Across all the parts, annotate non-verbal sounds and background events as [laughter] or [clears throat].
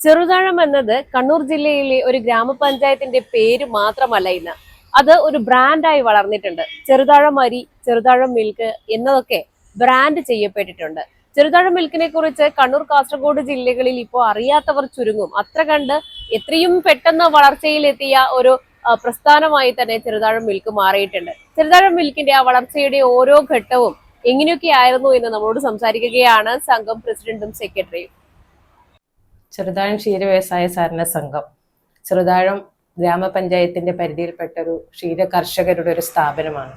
ചെറുതാഴം എന്നത് കണ്ണൂർ ജില്ലയിലെ ഒരു ഗ്രാമപഞ്ചായത്തിന്റെ പേര് മാത്രമല്ല ഇന്ന്. അത് ഒരു ബ്രാൻഡായി വളർന്നിട്ടുണ്ട്. ചെറുതാഴം അരി ചെറുതാഴം മിൽക്ക് എന്നതൊക്കെ ബ്രാൻഡ് ചെയ്യപ്പെട്ടിട്ടുണ്ട്. ചെറുതാഴം മിൽക്കിനെ കുറിച്ച് കണ്ണൂർ കാസർഗോഡ് ജില്ലകളിൽ ഇപ്പോൾ അറിയാത്തവർ ചുരുങ്ങും. അത്ര കണ്ട് എത്രയും പെട്ടെന്ന് വളർച്ചയിലെത്തിയ ഒരു പ്രസ്ഥാനമായി തന്നെ ചെറുതാഴം മിൽക്ക് മാറിയിട്ടുണ്ട്. ചെറുതാഴം മിൽക്കിന്റെ ആ വളർച്ചയുടെ ഓരോ ഘട്ടവും എങ്ങനെയൊക്കെ ആയിരുന്നു എന്ന് നമ്മളോട് സംസാരിക്കുകയാണ് സംഘം പ്രസിഡന്റും സെക്രട്ടറിയും ചെറുതാഴം ക്ഷീര വ്യവസായ സഹകരണ സംഘം. ചെറുതാഴം ഗ്രാമപഞ്ചായത്തിന്റെ പരിധിയിൽപ്പെട്ട ഒരു ക്ഷീര കർഷകരുടെ ഒരു സ്ഥാപനമാണ്.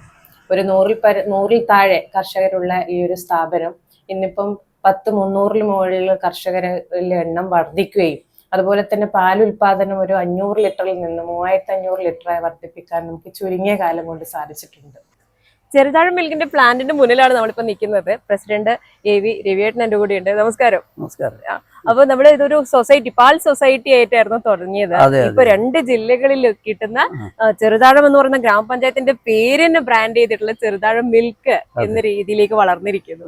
ഒരു നൂറിൽ പര നൂറിൽ താഴെ കർഷകരുള്ള ഈ ഒരു സ്ഥാപനം ഇന്നിപ്പം പത്ത് മുന്നൂറിൽ മുകളിലുള്ള കർഷകരിലെ എണ്ണം വർദ്ധിക്കുകയും അതുപോലെ തന്നെ പാൽ ഉൽപാദനം ഒരു അഞ്ഞൂറ് ലിറ്ററിൽ നിന്ന് മൂവായിരത്തി അഞ്ഞൂറ് ലിറ്ററായി വർദ്ധിപ്പിക്കാൻ നമുക്ക് ചുരുങ്ങിയ കാലം കൊണ്ട് സാധിച്ചിട്ടുണ്ട്. ചെറുതാഴം മിൽക്കിന്റെ പ്ലാന്റിന്റെ മുന്നിലാണ് നമ്മളിപ്പോ നിൽക്കുന്നത് പ്രസിഡന്റ് എ വി രവിയേട്ടൻ എന്റെ കൂടെ ഉണ്ട് നമസ്കാരം. നമസ്കാരം അപ്പൊ നമ്മൾ ഇതൊരു സൊസൈറ്റി പാൽ സൊസൈറ്റി ആയിട്ടായിരുന്നു തുടങ്ങിയത്. ഇപ്പൊ രണ്ട് ജില്ലകളിൽ കിട്ടുന്ന ചെറുതാഴം എന്ന് പറയുന്ന ഗ്രാമപഞ്ചായത്തിന്റെ പേരിന് ബ്രാൻഡ് ചെയ്തിട്ടുള്ള ചെറുതാഴം മിൽക്ക് എന്ന രീതിയിലേക്ക് വളർന്നിരിക്കുന്നു.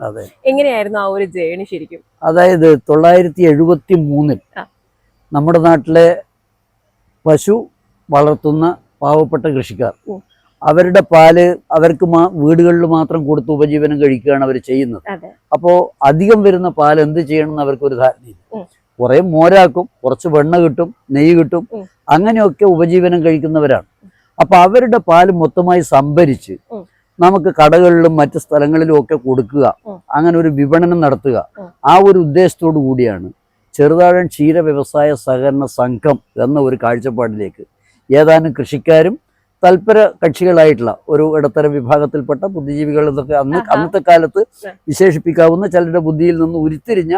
എങ്ങനെയായിരുന്നു ആ ഒരു ജേണി ശരിക്കും? അതായത് തൊള്ളായിരത്തി എഴുപത്തി മൂന്നിൽ നമ്മുടെ നാട്ടിലെ പശു വളർത്തുന്ന പാവപ്പെട്ട കൃഷിക്കാർ. അവരുടെ പാൽ അവർക്ക് വീടുകളിൽ മാത്രം കൊടുത്ത് ഉപജീവനം കഴിക്കുകയാണ് അവർ ചെയ്യുന്നത്. അപ്പോ അപ്പോൾ അധികം വരുന്ന പാൽ എന്ത് ചെയ്യണമെന്ന് അവർക്ക് ഒരു ധാരണയില്ല. കുറെ കുറേ മോരാക്കും കുറച്ച് വെണ്ണ കിട്ടും നെയ്യ് കിട്ടും അങ്ങനെയൊക്കെ ഉപജീവനം കഴിക്കുന്നവരാണ്. അപ്പൊ അവരുടെ പാൽ മൊത്തമായി സംഭരിച്ച് നമുക്ക് കടകളിലും മറ്റ് സ്ഥലങ്ങളിലും ഒക്കെ കൊടുക്കുക അങ്ങനെ ഒരു വിപണനം നടത്തുക. ആ ഒരു ഉദ്ദേശത്തോടു കൂടിയാണ് ചെറുതാഴൻ ക്ഷീര വ്യവസായ സഹകരണ സംഘം എന്ന ഒരു കാഴ്ചപ്പാടിലേക്ക് ഏതാനും കൃഷിക്കാരും തൽപര കക്ഷികളായിട്ടുള്ള ഒരു ഇടത്തരം വിഭാഗത്തിൽപ്പെട്ട ബുദ്ധിജീവികൾ എന്നൊക്കെ അന്ന്. അന്നത്തെ കാലത്ത് വിശേഷിപ്പിക്കാവുന്ന ചിലരുടെ ബുദ്ധിയിൽ നിന്ന് ഉരുത്തിരിഞ്ഞ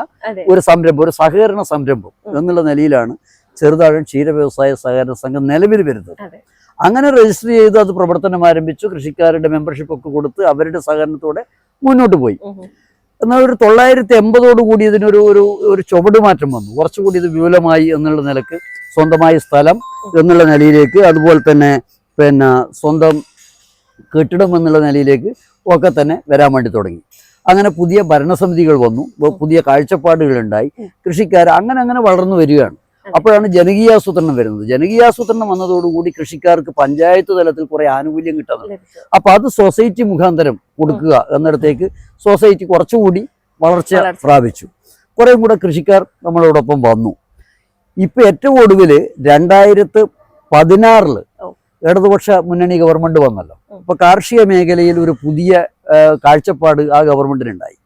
ഒരു സംരംഭം ഒരു സഹകരണ സംരംഭം എന്നുള്ള നിലയിലാണ് ചെറുതാഴം ക്ഷീര വ്യവസായ സഹകരണ സംഘം നിലവിൽ വരുന്നത്. അങ്ങനെ രജിസ്റ്റർ ചെയ്ത് അത് പ്രവർത്തനം ആരംഭിച്ചു. കൃഷിക്കാരുടെ മെമ്പർഷിപ്പ് ഒക്കെ കൊടുത്ത് അവരുടെ സഹകരണത്തോടെ മുന്നോട്ട് പോയി. എന്നാൽ ഒരു തൊള്ളായിരത്തി എൺപതോട് കൂടി ഇതിനൊരു ഒരു ഒരു ചുവട് മാറ്റം വന്നു. കുറച്ചുകൂടി ഇത് വിപുലമായി എന്നുള്ള നിലയ്ക്ക് സ്വന്തമായ സ്ഥലം എന്നുള്ള നിലയിലേക്ക് അതുപോലെ തന്നെ പിന്നെ സ്വന്തം കെട്ടിടം എന്നുള്ള നിലയിലേക്ക് ഒക്കെ തന്നെ വരാൻ വേണ്ടി തുടങ്ങി അങ്ങനെ പുതിയ ഭരണസമിതികൾ വന്നു പുതിയ ഉം. കൃഷിക്കാർ അങ്ങനെ അങ്ങനെ വളർന്നു വരികയാണ് അപ്പോഴാണ് ജനകീയാസൂത്രണം വരുന്നത് ജനകീയാസൂത്രണം വന്നതോടുകൂടി കൃഷിക്കാർക്ക് പഞ്ചായത്ത് തലത്തിൽ കുറെ ആനുകൂല്യം കിട്ടുന്നത്. അപ്പൊ അത് സൊസൈറ്റി മുഖാന്തരം കൊടുക്കുക എന്നിടത്തേക്ക് സൊസൈറ്റി കുറച്ചുകൂടി വളർച്ച. പ്രാപിച്ചു കുറെ കൂടെ കൃഷിക്കാർ നമ്മളോടൊപ്പം വന്നു ഇപ്പൊ ഏറ്റവും ഒടുവിൽ രണ്ടായിരത്തി പതിനാറിൽ. ഇടതുപക്ഷ മുന്നണി ഗവൺമെന്റ് വന്നല്ലോ. അപ്പൊ കാർഷിക മേഖലയിൽ ഒരു പുതിയ കാഴ്ചപ്പാട് ആ ഗവൺമെന്റിനുണ്ടായി.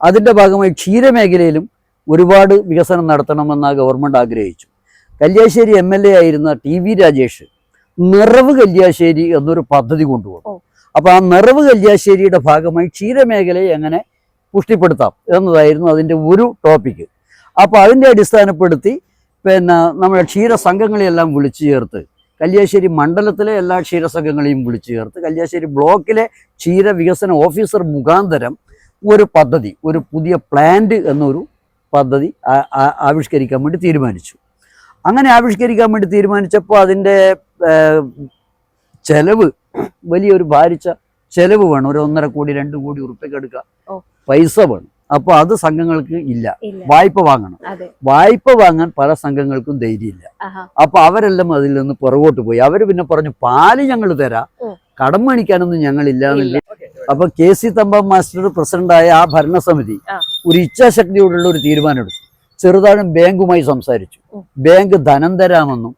അതിന്റെ ഭാഗമായി ക്ഷീരമേഖലയിലും ഒരുപാട് വികസനം നടത്തണമെന്ന് ആ ഗവൺമെന്റ് ആഗ്രഹിച്ചു. കല്യാശ്ശേരി എം എൽ എ ആയിരുന്ന ടി വി രാജേഷ് നിറവ് കല്യാശ്ശേരി എന്നൊരു പദ്ധതി കൊണ്ടുവന്നു. അപ്പോൾ അപ്പൊ ആ നിറവ് കല്യാശ്ശേരിയുടെ ഭാഗമായി ക്ഷീരമേഖലയെ എങ്ങനെ പുഷ്ടിപ്പെടുത്താം എന്നതായിരുന്നു അതിന്റെ ഒരു ടോപ്പിക്ക്. അപ്പൊ അതിന്റെ അടിസ്ഥാനപ്പെടുത്തി പിന്നെ നമ്മുടെ ക്ഷീരസംഘങ്ങളെയെല്ലാം വിളിച്ചു ചേർത്ത് കല്യാശ്ശേരി മണ്ഡലത്തിലെ എല്ലാ ക്ഷീരസംഘങ്ങളെയും വിളിച്ചു ചേർത്ത് കല്യാശ്ശേരി ബ്ലോക്കിലെ ക്ഷീര വികസന ഓഫീസർ മുഖാന്തരം ഒരു പദ്ധതി ഒരു പുതിയ പ്ലാന്റ് എന്നൊരു പദ്ധതി ആവിഷ്കരിക്കാൻ വേണ്ടി തീരുമാനിച്ചു. അങ്ങനെ ആവിഷ്കരിക്കാൻ വേണ്ടി തീരുമാനിച്ചപ്പോൾ അതിന്റെ ചെലവ് വലിയൊരു ഭാരിച്ച ചെലവ് വേണം. ഒരു ഒന്നര കോടി രണ്ട് കോടി ഉറുപ്പിക്കെടുക്കുക പൈസ വേണം. അപ്പോൾ അത് സംഘങ്ങൾക്ക് ഇല്ല. വായ്പ വാങ്ങണം. വായ്പ വാങ്ങാൻ പല സംഘങ്ങൾക്കും ധൈര്യമില്ല. അപ്പൊ അവരെല്ലാം അതിൽ നിന്ന് പുറകോട്ട് പോയി. അവർ പിന്നെ പറഞ്ഞു പാൽ ഞങ്ങൾ തരാം. കടം മേടിക്കാനൊന്നും ഞങ്ങളില്ല എന്നില്ല അപ്പൊ കെ സി തമ്പാം മാസ്റ്റർ പ്രസിഡന്റായ ആ ഭരണസമിതി ഒരു ഇച്ഛാശക്തിയോടുള്ള ഒരു തീരുമാനമെടുത്തു. ചെറുതാഴം ബാങ്കുമായി സംസാരിച്ചു. ബാങ്ക് ധനം തരാമെന്നും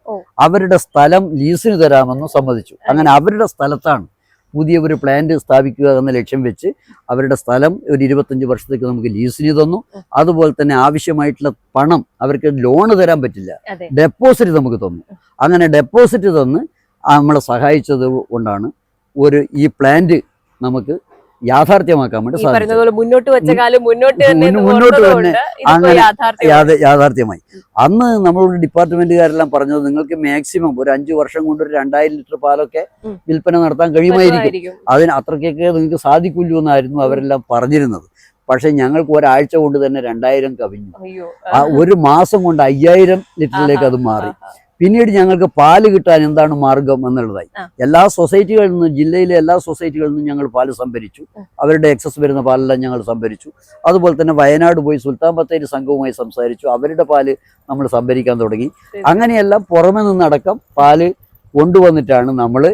അവരുടെ സ്ഥലം ലീസിന് തരാമെന്നും സമ്മതിച്ചു. അങ്ങനെ അവരുടെ സ്ഥലത്താണ് പുതിയ ഒരു പ്ലാന്റ് സ്ഥാപിക്കുക എന്ന ലക്ഷ്യം വെച്ച് അവരുടെ സ്ഥലം ഒരു ഇരുപത്തഞ്ച് വർഷത്തേക്ക് നമുക്ക് ലീസിന് തന്നു. അതുപോലെ തന്നെ ആവശ്യമായിട്ടുള്ള പണം അവർക്ക് ലോണ് തരാൻ പറ്റില്ല. ഡെപ്പോസിറ്റ് നമുക്ക് തന്നു. അങ്ങനെ ഡെപ്പോസിറ്റ് തന്ന് നമ്മളെ സഹായിച്ചത് കൊണ്ടാണ് ഒരു ഈ പ്ലാന്റ് നമുക്ക് യാഥാർത്ഥ്യമാക്കാൻ വേണ്ടി പറയുന്നത് മുന്നോട്ട് വെച്ച കാലം മുന്നോട്ട് മുന്നോട്ട് ഓർത്തതുകൊണ്ട് തന്നെ അങ്ങനെ യാഥാർത്ഥ്യമായി. അന്ന് നമ്മളോട് ഡിപ്പാർട്ട്മെന്റുകാരെല്ലാം പറഞ്ഞത് നിങ്ങൾക്ക് മാക്സിമം ഒരു അഞ്ചു വർഷം കൊണ്ട് ഒരു രണ്ടായിരം ലിറ്റർ പാലൊക്കെ. വിൽപ്പന നടത്താൻ കഴിയുമായിരിക്കും. അതിന് അത്രയ്ക്കൊക്കെ നിങ്ങൾക്ക് സാധിക്കില്ലു എന്നായിരുന്നു അവരെല്ലാം പറഞ്ഞിരുന്നത്. പക്ഷെ ഞങ്ങൾക്ക് ഒരാഴ്ച കൊണ്ട് തന്നെ രണ്ടായിരം കവിഞ്ഞു. ഒരു മാസം കൊണ്ട് അയ്യായിരം ലിറ്ററിലേക്ക് അത് മാറി. പിന്നീട് ഞങ്ങൾക്ക് പാൽ കിട്ടാൻ എന്താണ് മാർഗം എന്നുള്ളതായി. എല്ലാ സൊസൈറ്റികളിൽ നിന്നും ജില്ലയിലെ എല്ലാ സൊസൈറ്റികളിൽ നിന്നും ഞങ്ങൾ പാൽ സംഭരിച്ചു. അവരുടെ എക്സസ് വരുന്ന പാലെല്ലാം ഞങ്ങൾ സംഭരിച്ചു. അതുപോലെ തന്നെ വയനാട് പോയി സുൽത്താൻ ബത്തേരി സംഘവുമായി സംസാരിച്ചു. അവരുടെ പാൽ നമ്മൾ സംഭരിക്കാൻ തുടങ്ങി. അങ്ങനെയെല്ലാം പുറമെ നിന്നടക്കം പാൽ കൊണ്ടുവന്നിട്ടാണ് നമ്മൾ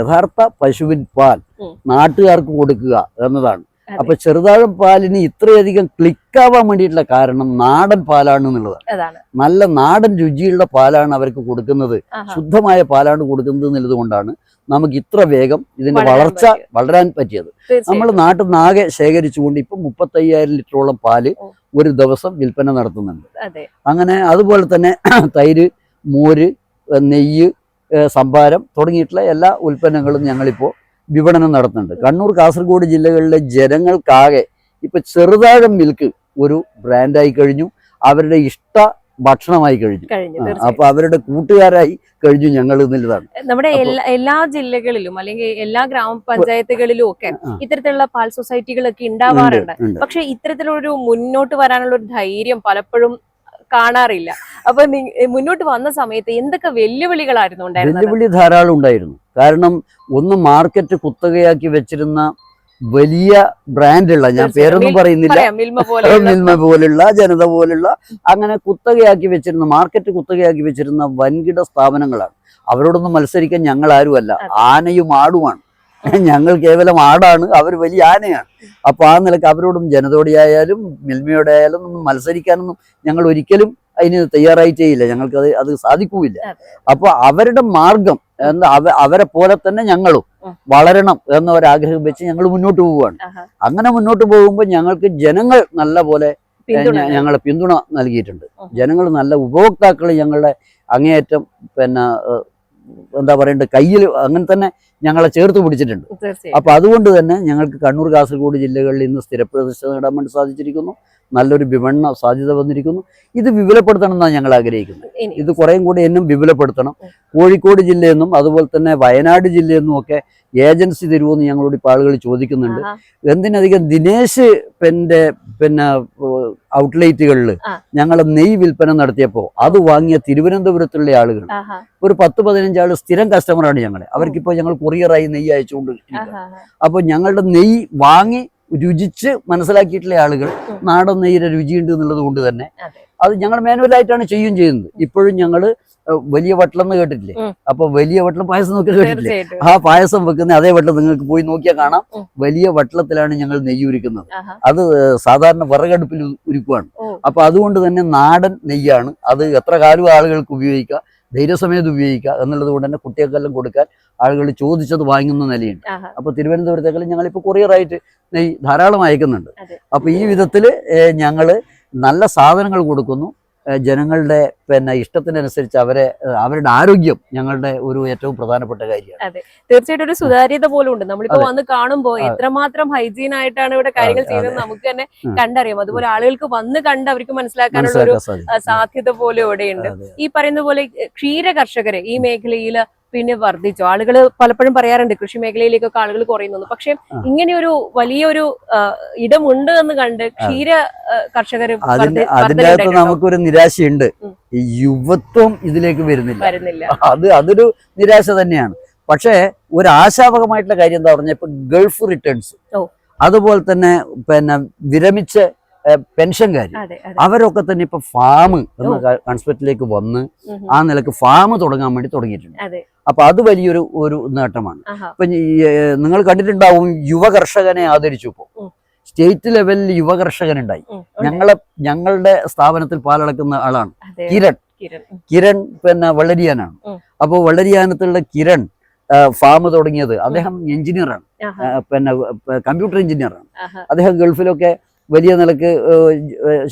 യഥാർത്ഥ പശുവിൻ പാൽ. നാട്ടുകാർക്ക് കൊടുക്കുക എന്നതാണ്. അപ്പൊ ചെറുതാഴം പാലിന് ഇത്രയധികം ക്ലിക്കാവാൻ വേണ്ടിയിട്ടുള്ള കാരണം നാടൻ പാലാണ് എന്നുള്ളതാണ്. നല്ല നാടൻ രുചിയുള്ള പാലാണ് അവർക്ക് കൊടുക്കുന്നത്. ശുദ്ധമായ പാലാണ് കൊടുക്കുന്നത് എന്നുള്ളത് കൊണ്ടാണ് നമുക്ക് ഇത്ര വേഗം ഇതിന്റെ വളർച്ച വളരാൻ പറ്റിയത്. നമ്മൾ നാട്ടിൽ നിന്നാകെ ശേഖരിച്ചുകൊണ്ട് ഇപ്പം മുപ്പത്തയ്യായിരം ലിറ്ററോളം പാൽ ഒരു ദിവസം വിൽപ്പന നടത്തുന്നുണ്ട്. അങ്ങനെ അതുപോലെ തന്നെ [clears throat] തൈര് മോര് നെയ്യ് സംഭാരം തുടങ്ങിയിട്ടുള്ള എല്ലാ ഉൽപ്പന്നങ്ങളും ഞങ്ങളിപ്പോൾ വിപണനം നടത്തുന്നുണ്ട്. കണ്ണൂർ കാസർഗോഡ് ജില്ലകളിലെ ജനങ്ങൾക്കാകെ ഇപ്പൊ ചെറുതാഴം മിൽക്ക് ഒരു ബ്രാൻഡായി കഴിഞ്ഞു. അവരുടെ ഇഷ്ട ഭക്ഷണമായി കഴിഞ്ഞു. അപ്പൊ അവരുടെ കൂട്ടുകാരായി കഴിഞ്ഞു ഞങ്ങൾ എന്നുള്ളതാണ്. നമ്മുടെ എല്ലാ ജില്ലകളിലും അല്ലെങ്കിൽ എല്ലാ ഗ്രാമപഞ്ചായത്തുകളിലും ഒക്കെ. ഇത്തരത്തിലുള്ള പാൽ സൊസൈറ്റികളൊക്കെ ഉണ്ടാവാറുണ്ട്. പക്ഷെ പക്ഷെ ഇത്തരത്തിലൊരു മുന്നോട്ട് വരാനുള്ള ഒരു ധൈര്യം പലപ്പോഴും കാണാറില്ല. അപ്പൊ മുന്നോട്ട് വന്ന സമയത്ത് എന്തൊക്കെ വെല്ലുവിളികളായിരുന്നു ഉണ്ടായിരുന്നത്? വെല്ലുവിളി ധാരാളം ഉണ്ടായിരുന്നു. കാരണം ഒന്ന് മാർക്കറ്റ് കുത്തകയാക്കി വെച്ചിരുന്ന വലിയ ബ്രാൻഡുള്ള ഞാൻ. പേരൊന്നും പറയുന്നില്ല. മിൽമ പോലുള്ള ജനത പോലുള്ള അങ്ങനെ കുത്തകയാക്കി വെച്ചിരുന്ന മാർക്കറ്റ് കുത്തകയാക്കി വെച്ചിരുന്ന വൻകിട സ്ഥാപനങ്ങളാണ്. അവരോടൊന്നും മത്സരിക്കാൻ ഞങ്ങൾ ആരുമല്ല ആനയും ആടുമാണ്. [laughs] ഞങ്ങൾ കേവലം ആടാണ് അവർ വലിയ ആനയാണ്. അപ്പൊ ആ നിലയ്ക്ക് അവരോടും ജനതയോടെയായാലും മിൽമയോടെ ആയാലും ഒന്നും മത്സരിക്കാനൊന്നും ഞങ്ങൾ ഒരിക്കലും അതിന് തയ്യാറായിട്ടേ ഇല്ല ഞങ്ങൾക്ക് അത് അത് സാധിക്കൂല അതെ. അപ്പൊ അവരുടെ മാർഗം എന്താ അവരെ പോലെ തന്നെ ഞങ്ങളും വളരണം എന്ന ഒരാഗ്രഹം വെച്ച് ഞങ്ങൾ മുന്നോട്ട് പോവുകയാണ്. അങ്ങനെ മുന്നോട്ട് പോകുമ്പോൾ ഞങ്ങൾക്ക് ജനങ്ങൾ നല്ല പോലെ ഞങ്ങളെ പിന്തുണ നൽകിയിട്ടുണ്ട്. ജനങ്ങൾ നല്ല ഉപഭോക്താക്കൾ ഞങ്ങളുടെ അങ്ങേയറ്റം പിന്നെ എന്താ പറയണ്ടത് കയ്യിൽ അങ്ങനെ തന്നെ ഞങ്ങളെ ചേർത്ത് പിടിച്ചിട്ടുണ്ട്. അപ്പോൾ അപ്പൊ അതുകൊണ്ട് തന്നെ ഞങ്ങൾക്ക് കണ്ണൂർ കാസർഗോഡ് ജില്ലകളിൽ ഇന്ന് സ്ഥിരപ്രതിഷ്ഠ നേടാൻ വേണ്ടി സാധിച്ചിരിക്കുന്നു. നല്ലൊരു വിപണന സാധ്യത വന്നിരിക്കുന്നു. ഇത് വിപുലപ്പെടുത്തണം എന്നാണ് ഞങ്ങൾ ആഗ്രഹിക്കുന്നത്. ഇത് കുറേയും കൂടി എന്നും വിപുലപ്പെടുത്തണം. കോഴിക്കോട് ജില്ലയിൽ നിന്നും അതുപോലെ തന്നെ വയനാട് ജില്ലയിൽ നിന്നും ഒക്കെ ഏജൻസി തരുമെന്ന് ഞങ്ങളോട് ഇപ്പോൾ ആളുകൾ ചോദിക്കുന്നുണ്ട്. എന്തിനധികം ദിനേശ് പെന്റെ പിന്നെ ഔട്ട്ലെറ്റുകളിൽ ഞങ്ങൾ നെയ് വിൽപ്പന നടത്തിയപ്പോൾ അത് വാങ്ങിയ തിരുവനന്തപുരത്തുള്ള ആളുകൾ. ഒരു പത്ത് പതിനഞ്ച് ആൾ സ്ഥിരം കസ്റ്റമറാണ് ഞങ്ങൾ അവർക്കിപ്പോൾ ഞങ്ങൾ കൊറിയറായി നെയ്യ് അയച്ചുകൊണ്ട്. അപ്പോൾ ഞങ്ങളുടെ നെയ്യ് വാങ്ങി രുചിച്ച് മനസ്സിലാക്കിയിട്ടുള്ള ആളുകൾ. നാടൻ നെയ്യുടെ രുചിയുണ്ട് എന്നുള്ളത് കൊണ്ട് തന്നെ അതെ. ഞങ്ങൾ മാനുവലായിട്ടാണ് ചെയ്യും ചെയ്യുന്നത്. ഇപ്പോഴും ഞങ്ങൾ വലിയ വട്ടം എന്ന് കേട്ടിട്ടില്ലേ? അപ്പൊ വലിയ വട്ടം പായസം നോക്കി കേട്ടിട്ടില്ലേ? ആ പായസം വെക്കുന്ന അതേ വട്ടം നിങ്ങൾക്ക് പോയി നോക്കിയാൽ കാണാം. വലിയ വട്ടത്തിലാണ് ഞങ്ങൾ നെയ്യ് ഉരുക്കുന്നത്. അത് സാധാരണ വിറകടുപ്പിൽ ഉരുക്കുവാണ്. അപ്പൊ അതുകൊണ്ട് തന്നെ നാടൻ നെയ്യാണ്. അത് എത്ര കാലവും ആളുകൾക്ക് ഉപയോഗിക്കാം? ധൈര്യസമയത്ത് ഉപയോഗിക്കുക എന്നുള്ളത് കൊണ്ട് തന്നെ കുട്ടികൾക്കെല്ലാം കൊടുക്കാൻ ആളുകൾ ചോദിച്ചത് വാങ്ങുന്ന നിലയുണ്ട്. അപ്പോൾ തിരുവനന്തപുരത്തേക്കാളും ഞങ്ങളിപ്പോൾ കൊറിയറായിട്ട് നെയ് ധാരാളം അയക്കുന്നുണ്ട് അപ്പോൾ അപ്പൊ ഈ വിധത്തിൽ ഞങ്ങൾ നല്ല സാധനങ്ങൾ കൊടുക്കുന്നു. ജനങ്ങളുടെ പിന്നെ ഇഷ്ടത്തിനനുസരിച്ച് അവരെ അവരുടെ ആരോഗ്യം ഞങ്ങളുടെ ഒരു ഏറ്റവും പ്രധാനപ്പെട്ട കാര്യമാണ്. തീർച്ചയായിട്ടും ഒരു സുതാര്യത പോലും ഉണ്ട്. നമ്മളിപ്പോ വന്ന് കാണുമ്പോൾ അതെ. എത്രമാത്രം ഹൈജീൻ ആയിട്ടാണ് ഇവിടെ കാര്യങ്ങൾ അതെ, ചെയ്യുന്നത് നമുക്ക് തന്നെ കണ്ടറിയാം. അതുപോലെ ആളുകൾക്ക് വന്ന് കണ്ട് അവർക്ക് മനസ്സിലാക്കാനുള്ള ഒരു സാധ്യത പോലും ഇവിടെയുണ്ട്. ഈ പറയുന്ന പോലെ ക്ഷീര കർഷകരെ ഈ മേഖലയിൽ പിന്നെ വർദ്ധിച്ചു. ആളുകൾ പലപ്പോഴും പറയാറുണ്ട് കൃഷി മേഖലയിലേക്കൊക്കെ ആളുകൾ കുറയുന്നു പക്ഷെ. ഇങ്ങനെയൊരു വലിയൊരു ഇടമുണ്ട് എന്ന് കണ്ട് ക്ഷീര കർഷകർ അതിന്റെ അതിന്റെ അകത്ത് നമുക്കൊരു നിരാശയുണ്ട്. ഈ യുവത്വം ഇതിലേക്ക് വരുന്നില്ല. അത് അതൊരു നിരാശ തന്നെയാണ്. പക്ഷേ ഒരു ആശാവകമായിട്ടുള്ള കാര്യം എന്താ പറഞ്ഞാൽ ഇപ്പൊ ഗൾഫ് റിട്ടേൺസ് അതുപോലെ തന്നെ പിന്നെ വിരമിച്ച പെൻഷൻകാർ അവരൊക്കെ തന്നെ ഇപ്പൊ ഫാം എന്ന കൺസെപ്റ്റിലേക്ക് വന്ന്. ആ നിലയ്ക്ക് ഫാം തുടങ്ങാൻ വേണ്ടി തുടങ്ങിയിട്ടുണ്ട്. അപ്പൊ അത് വലിയൊരു ഒരു നേട്ടമാണ്. അപ്പൊ ഇപ്പൊ നിങ്ങൾ കണ്ടിട്ടുണ്ടാവും യുവ കർഷകനെ ആദരിച്ചു ഇപ്പോ. സ്റ്റേറ്റ് ലെവലിൽ യുവ കർഷകനുണ്ടായി ഞങ്ങളെ ഞങ്ങളുടെ സ്ഥാപനത്തിൽ പാലടക്കുന്ന ആളാണ്. കിരൺ. കിരൺ. പിന്നെ വളരിയാനാണ്. അപ്പോൾ വെള്ളരിയാനത്തുള്ള കിരൺ ഫാം തുടങ്ങിയത് അദ്ദേഹം എഞ്ചിനീയറാണ്. പിന്നെ കമ്പ്യൂട്ടർ എഞ്ചിനീയറാണ്. അദ്ദേഹം ഗൾഫിലൊക്കെ വലിയ നിലയ്ക്ക്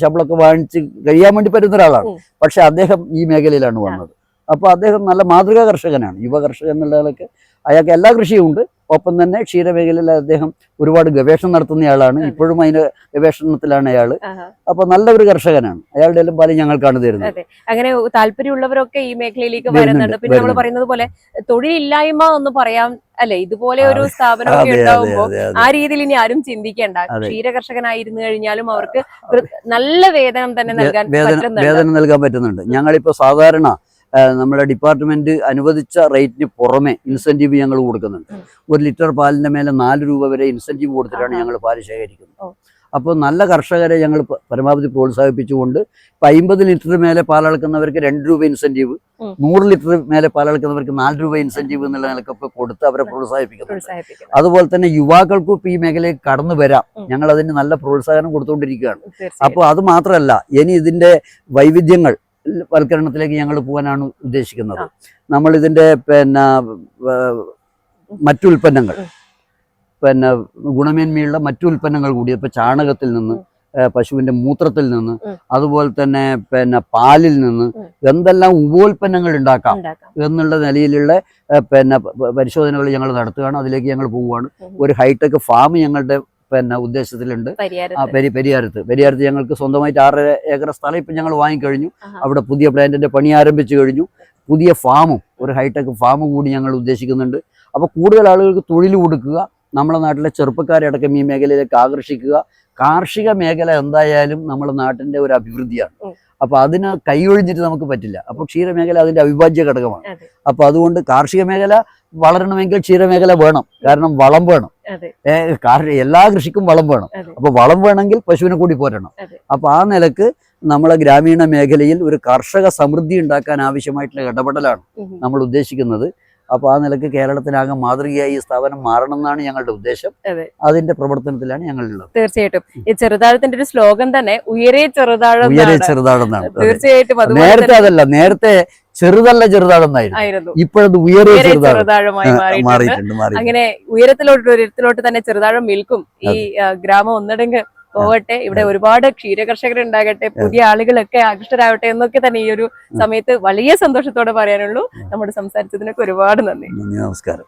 ശമ്പളമൊക്കെ വാങ്ങിച്ച് കഴിയാൻ വേണ്ടി പറ്റുന്ന ഒരാളാണ്. പക്ഷെ അദ്ദേഹം ഈ മേഖലയിലാണ് വന്നത്. അപ്പൊ അദ്ദേഹം നല്ല മാതൃകാ കർഷകനാണ് യുവ കർഷകൻ എന്നുള്ളതൊക്കെ അയാൾക്ക് എല്ലാ കൃഷിയും ഉണ്ട്. ഒപ്പം തന്നെ ക്ഷീരമേഖലയിൽ അദ്ദേഹം ഒരുപാട് ഗവേഷണം നടത്തുന്നയാളാണ്. ഇപ്പോഴും അതിന്റെ ഗവേഷണത്തിലാണ് അയാൾ അപ്പോൾ അപ്പൊ നല്ലൊരു കർഷകനാണ്. അയാളുടെ എല്ലാം പാൽ ഞങ്ങൾക്കാണ് തരുന്നത്. അങ്ങനെ താല്പര്യമുള്ളവരൊക്കെ ഈ മേഖലയിലേക്ക് വരുന്നുണ്ട്, പിന്നെ നമ്മൾ പറയുന്നത് പോലെ തൊഴിലില്ലായ്മ എന്ന് പറയാം അല്ലെ? ഇതുപോലെ ഒരു സ്ഥാപനമൊക്കെ ഉണ്ടാവുമ്പോൾ ആ രീതിയിൽ ഇനി ആരും ചിന്തിക്കേണ്ട. ക്ഷീര കർഷകനായിരുന്നു കഴിഞ്ഞാലും അവർക്ക് നല്ല വേതനം തന്നെ നൽകാൻ വേതനം നൽകാൻ പറ്റുന്നുണ്ട്. ഞങ്ങളിപ്പോ സാധാരണ നമ്മുടെ ഡിപ്പാർട്ട്മെന്റ് അനുവദിച്ച റേറ്റിന് പുറമെ ഇൻസെന്റീവ് ഞങ്ങൾ കൊടുക്കുന്നുണ്ട്. ഒരു ലിറ്റർ പാലിന്റെ മേലെ നാല് രൂപ വരെ ഇൻസെന്റീവ് കൊടുത്തിട്ടാണ് ഞങ്ങൾ പാൽ ശേഖരിക്കുന്നത്. അപ്പോൾ നല്ല കർഷകരെ ഞങ്ങൾ പരമാവധി പ്രോത്സാഹിപ്പിച്ചുകൊണ്ട് ഇപ്പം അമ്പത് ലിറ്റർ മേലെ പാലളക്കുന്നവർക്ക് രണ്ട് രൂപ ഇൻസെന്റീവ്. നൂറ് ലിറ്റർ മേലെ പാലളക്കുന്നവർക്ക് നാല് രൂപ ഇൻസെന്റീവ് എന്നുള്ള നിലക്കൊക്കെ കൊടുത്ത് അവരെ പ്രോത്സാഹിപ്പിക്കുന്നു അതുപോലെ തന്നെ യുവാക്കൾക്കും ഇപ്പം ഈ മേഖലയിൽ കടന്നു വരാം. ഞങ്ങൾ അതിന് നല്ല പ്രോത്സാഹനം കൊടുത്തുകൊണ്ടിരിക്കുകയാണ്. അപ്പോൾ അത് മാത്രമല്ല ഇനി ഇതിന്റെ വൈവിധ്യങ്ങൾ വൽക്കരണത്തിലേക്ക് ഞങ്ങൾ പോകാനാണ് ഉദ്ദേശിക്കുന്നത്. നമ്മൾ ഇതിന്റെ പിന്നെ മറ്റുൽപ്പന്നങ്ങൾ പിന്നെ ഗുണമേന്മയുള്ള മറ്റു ഉൽപ്പന്നങ്ങൾ കൂടി ഇപ്പൊ ചാണകത്തിൽ നിന്ന്. പശുവിന്റെ മൂത്രത്തിൽ നിന്ന് അതുപോലെ തന്നെ പിന്നെ പാലിൽ നിന്ന് എന്തെല്ലാം ഉപോൽപ്പന്നങ്ങൾ ഉണ്ടാക്കാം എന്നുള്ള നിലയിലുള്ള പിന്നെ പരിശോധനകൾ ഞങ്ങൾ നടത്തുകയാണ്. അതിലേക്ക് ഞങ്ങൾ പോവുകയാണ്. ഒരു ഹൈടെക് ഫാം ഞങ്ങളുടെ പിന്നെ ഉദ്ദേശത്തിലുണ്ട്. പെരിയാരത്ത്. പെരിയാരത്ത്. ഞങ്ങൾക്ക് സ്വന്തമായിട്ട് ആറര ഏക്കർ സ്ഥലം ഇപ്പം ഞങ്ങൾ വാങ്ങിക്കഴിഞ്ഞു. അവിടെ പുതിയ പ്ലാന്റിന്റെ പണി ആരംഭിച്ചു കഴിഞ്ഞു. പുതിയ ഫാമും ഒരു ഹൈടെക് ഫാമും കൂടി ഞങ്ങൾ ഉദ്ദേശിക്കുന്നുണ്ട്. അപ്പോൾ കൂടുതൽ ആളുകൾക്ക് തൊഴിൽ കൊടുക്കുക നമ്മുടെ നാട്ടിലെ ചെറുപ്പക്കാരെ അടക്കം ഈ മേഖലയിലേക്ക് ആകർഷിക്കുക. കാർഷിക മേഖല എന്തായാലും നമ്മുടെ നാട്ടിന്റെ ഒരു അഭിവൃദ്ധിയാണ്. അപ്പൊ അതിന് കൈയൊഴിഞ്ഞിട്ട് നമുക്ക് പറ്റില്ല. അപ്പൊ ക്ഷീരമേഖല അതിന്റെ അവിഭാജ്യ ഘടകമാണ് അപ്പൊ അതുകൊണ്ട് കാർഷിക മേഖല വളരണമെങ്കിൽ ക്ഷീരമേഖല വേണം. കാരണം വളം വേണം. അതെ. എല്ലാ കൃഷിക്കും വളം വേണം. അപ്പൊ വളം വേണമെങ്കിൽ പശുവിനെ കൂടി പോരണം. അപ്പൊ ആ നിലയ്ക്ക് നമ്മളെ ഗ്രാമീണ മേഖലയിൽ ഒരു കർഷക സമൃദ്ധി ഉണ്ടാക്കാൻ ആവശ്യമായിട്ടുള്ള ഇടപെടലാണ് നമ്മൾ ഉദ്ദേശിക്കുന്നത്. അപ്പൊ ആ നിലയ്ക്ക് കേരളത്തിനാകെ മാതൃകയായി ഈ സ്ഥാപനം മാറണം എന്നാണ് ഞങ്ങളുടെ ഉദ്ദേശം. അതെ. അതിന്റെ പ്രവർത്തനത്തിലാണ് ഞങ്ങളുള്ളത്. തീർച്ചയായിട്ടും. ഈ ചെറുതാഴത്തിന്റെ ഒരു സ്ലോഗൻ തന്നെ ഉയരെ ചെറുതാഴം ഉയരെ എന്നാണ്. തീർച്ചയായിട്ടും നേരത്തെ അതല്ല നേരത്തെ ചെറുതല്ല ആയിരുന്നു. ഇപ്പോഴത് ഉയരെ ചെറുതാഴമായി മാറിയിട്ടുണ്ട്. അങ്ങനെ ഉയരത്തിലോട്ട് ഉയരത്തിലോട്ട് തന്നെ ചെറുതാഴം വിൽക്കും. ഈ ഗ്രാമം ഒന്നടങ്ക് പോകട്ടെ. ഇവിടെ ഒരുപാട് ക്ഷീരകർഷകർ ഉണ്ടാകട്ടെ പുതിയ ആളുകളൊക്കെ ആകൃഷ്ടരാകട്ടെ എന്നൊക്കെ തന്നെ ഈ ഒരു സമയത്ത് വലിയ സന്തോഷത്തോടെ പറയാനുള്ളൂ. നമ്മുടെ സംസാരിച്ചതിനൊക്കെ ഒരുപാട് നന്ദി നമസ്കാരം.